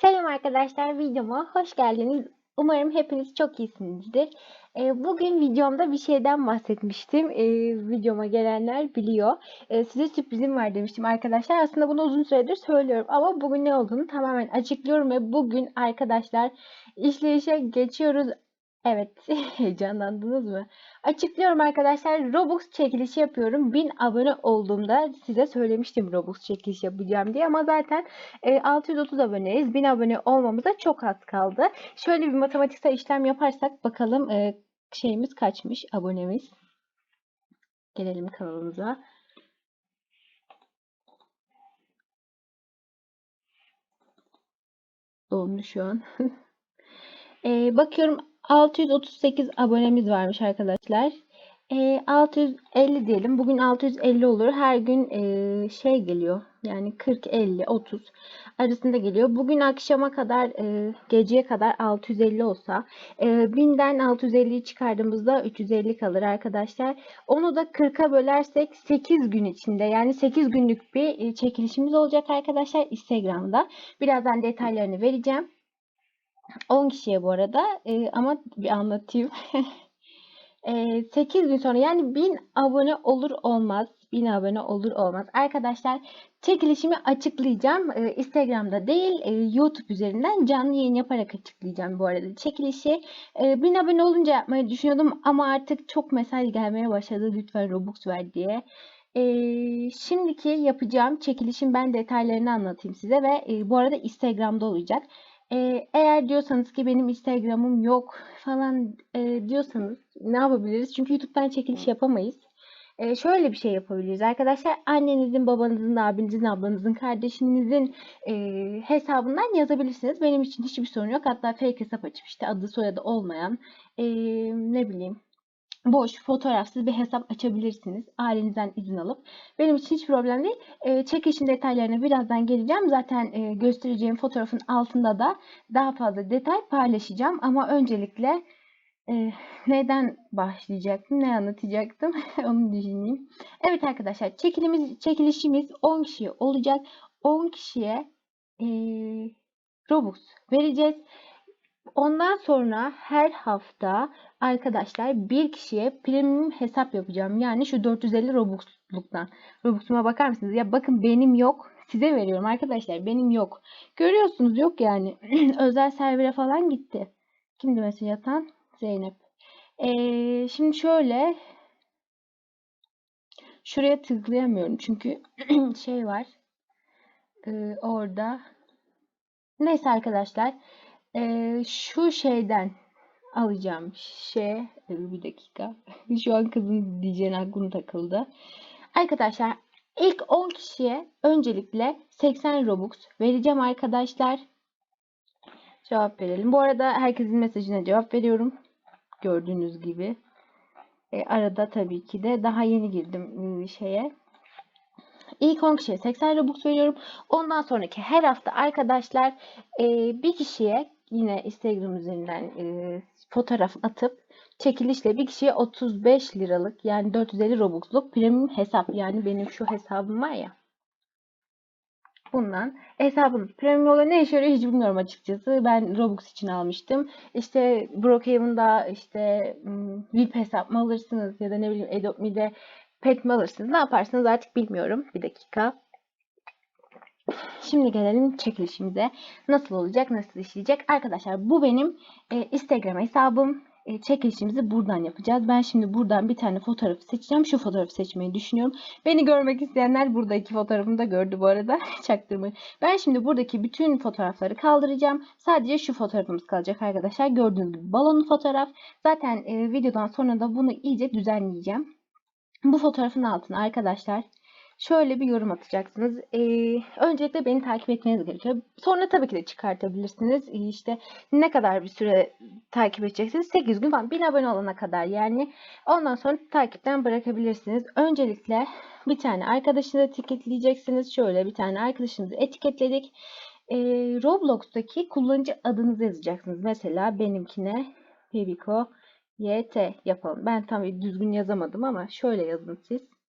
Selam arkadaşlar, videoma hoş geldiniz. Umarım hepiniz çok iyisinizdir. Ee, bugün videomda bir şeyden bahsetmiştim. Ee, videoma gelenler biliyor. Ee, size sürprizim var demiştim arkadaşlar. Aslında bunu uzun süredir söylüyorum ama bugün ne olduğunu tamamen açıklıyorum ve bugün arkadaşlar işleyişe geçiyoruz. Evet, heyecanlandınız mı? Açıklıyorum arkadaşlar. Robux çekilişi yapıyorum. 1000 abone olduğumda size söylemiştim Robux çekilişi yapacağım diye ama zaten e, 630 aboneyiz. 1000 abone olmamıza çok az kaldı. Şöyle bir matematiksel işlem yaparsak bakalım e, şeyimiz kaçmış abonemiz. Gelelim kanalımıza. Dolmuş şu an. e, bakıyorum 638 abonemiz varmış arkadaşlar. E, 650 diyelim. Bugün 650 olur. Her gün e, şey geliyor. Yani 40, 50, 30 arasında geliyor. Bugün akşama kadar, e, geceye kadar 650 olsa, e, 1000'den 650'yi çıkardığımızda 350 kalır arkadaşlar. Onu da 40'a bölersek 8 gün içinde yani 8 günlük bir e, çekilişimiz olacak arkadaşlar Instagram'da. Birazdan detaylarını vereceğim. 10 kişiye bu arada e, ama bir anlatayım. e, 8 gün sonra yani 1000 abone olur olmaz. 1000 abone olur olmaz. Arkadaşlar çekilişimi açıklayacağım. E, Instagram'da değil e, YouTube üzerinden canlı yayın yaparak açıklayacağım bu arada çekilişi. E, 1000 abone olunca yapmayı düşünüyordum ama artık çok mesaj gelmeye başladı lütfen Robux ver diye. E, şimdiki yapacağım çekilişin ben detaylarını anlatayım size ve e, bu arada Instagram'da olacak. Ee, eğer diyorsanız ki benim Instagram'ım yok falan e, diyorsanız ne yapabiliriz? Çünkü YouTube'dan çekiliş yapamayız. Ee, şöyle bir şey yapabiliriz arkadaşlar. Annenizin, babanızın, abinizin, ablanızın, kardeşinizin e, hesabından yazabilirsiniz. Benim için hiçbir sorun yok. Hatta fake hesap açıp işte adı soyadı olmayan e, ne bileyim boş, fotoğrafsız bir hesap açabilirsiniz. Ailenizden izin alıp. Benim için hiç problem değil. E, çekişin detaylarına birazdan geleceğim. Zaten e, göstereceğim fotoğrafın altında da daha fazla detay paylaşacağım. Ama öncelikle e, neden başlayacaktım, ne anlatacaktım onu düşüneyim. Evet arkadaşlar çekilimiz, çekilişimiz 10 kişiye olacak. 10 kişiye e, Robux vereceğiz. Ondan sonra her hafta arkadaşlar bir kişiye premium hesap yapacağım. Yani şu 450 Robux'luktan. Robux'uma bakar mısınız? Ya bakın benim yok. Size veriyorum arkadaşlar. Benim yok. Görüyorsunuz yok yani. Özel servere falan gitti. Kimdi mesaj atan? Zeynep. Ee, şimdi şöyle şuraya tıklayamıyorum. Çünkü şey var. Ee, orada. Neyse arkadaşlar. Ee, şu şeyden alacağım şey bir dakika. Şu an kızın diyeceğin aklım takıldı. Arkadaşlar ilk 10 kişiye öncelikle 80 Robux vereceğim arkadaşlar. Cevap verelim. Bu arada herkesin mesajına cevap veriyorum. Gördüğünüz gibi. E, arada tabii ki de daha yeni girdim şeye. İlk 10 kişiye 80 Robux veriyorum. Ondan sonraki her hafta arkadaşlar e, bir kişiye yine Instagram üzerinden e, fotoğraf atıp çekilişle bir kişiye 35 liralık yani 450 Robux'luk premium hesap yani benim şu hesabım var ya bundan hesabın premium olan ne işe yarıyor hiç bilmiyorum açıkçası. Ben Robux için almıştım. İşte Brookhaven'da işte VIP hesap mı alırsınız ya da ne bileyim Me'de pet mi alırsınız ne yaparsınız artık bilmiyorum. Bir dakika. Şimdi gelelim çekilişimize. Nasıl olacak, nasıl işleyecek? Arkadaşlar bu benim e, Instagram hesabım. E, çekilişimizi buradan yapacağız. Ben şimdi buradan bir tane fotoğrafı seçeceğim. Şu fotoğrafı seçmeyi düşünüyorum. Beni görmek isteyenler buradaki fotoğrafımı da gördü bu arada. Çaktırmayın. Ben şimdi buradaki bütün fotoğrafları kaldıracağım. Sadece şu fotoğrafımız kalacak arkadaşlar. Gördüğünüz gibi balonlu fotoğraf. Zaten e, videodan sonra da bunu iyice düzenleyeceğim. Bu fotoğrafın altına arkadaşlar şöyle bir yorum atacaksınız. Ee, öncelikle beni takip etmeniz gerekiyor. Sonra tabii ki de çıkartabilirsiniz. Ee, işte ne kadar bir süre takip edeceksiniz? 8 gün falan. 1000 abone olana kadar yani. Ondan sonra takipten bırakabilirsiniz. Öncelikle bir tane arkadaşınızı etiketleyeceksiniz. Şöyle bir tane arkadaşınızı etiketledik. Ee, Roblox'taki kullanıcı adınızı yazacaksınız. Mesela benimkine Pebiko YT yapalım. Ben tam düzgün yazamadım ama şöyle yazın siz.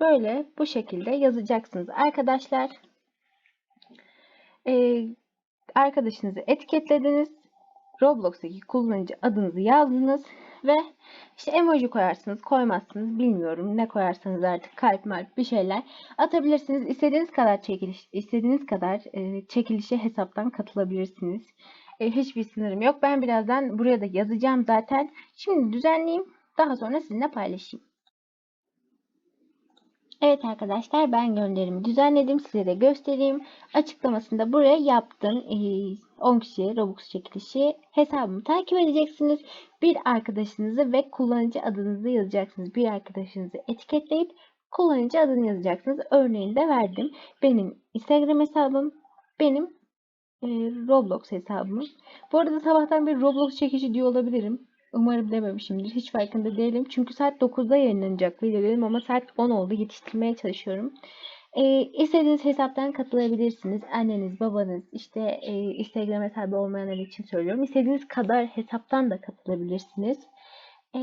Böyle bu şekilde yazacaksınız arkadaşlar. e, arkadaşınızı etiketlediniz. Roblox'taki kullanıcı adınızı yazdınız ve işte emoji koyarsınız, koymazsınız bilmiyorum. Ne koyarsanız artık kalp malp bir şeyler atabilirsiniz. İstediğiniz kadar çekiliş, istediğiniz kadar e, çekilişe hesaptan katılabilirsiniz. E, hiçbir sınırım yok. Ben birazdan buraya da yazacağım zaten. Şimdi düzenleyeyim. Daha sonra sizinle paylaşayım. Evet arkadaşlar ben gönderimi düzenledim. Size de göstereyim. Açıklamasını da buraya yaptım. Ee, 10 kişiye Robux çekilişi hesabımı takip edeceksiniz. Bir arkadaşınızı ve kullanıcı adınızı yazacaksınız. Bir arkadaşınızı etiketleyip kullanıcı adını yazacaksınız. Örneğini de verdim. Benim Instagram hesabım, benim e, Roblox hesabım. Bu arada sabahtan bir Roblox çekişi diyor olabilirim. Umarım dememişimdir. Hiç farkında değilim. Çünkü saat 9'da yayınlanacak video dedim ama saat 10 oldu. Yetiştirmeye çalışıyorum. E, istediğiniz hesaptan katılabilirsiniz. Anneniz, babanız, işte e, Instagram hesabı olmayanlar için söylüyorum. İstediğiniz kadar hesaptan da katılabilirsiniz. E,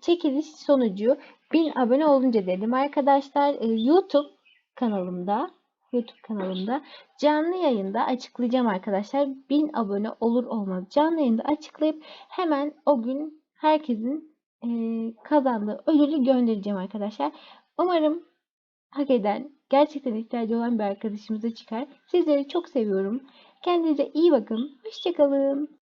çekiliş sonucu 1000 abone olunca dedim arkadaşlar. E, YouTube kanalımda YouTube kanalımda canlı yayında açıklayacağım arkadaşlar. 1000 abone olur olmaz canlı yayında açıklayıp hemen o gün herkesin e, kazandığı ödülü göndereceğim arkadaşlar. Umarım hak eden, gerçekten ihtiyacı olan bir arkadaşımıza çıkar. Sizleri çok seviyorum. Kendinize iyi bakın. Hoşçakalın.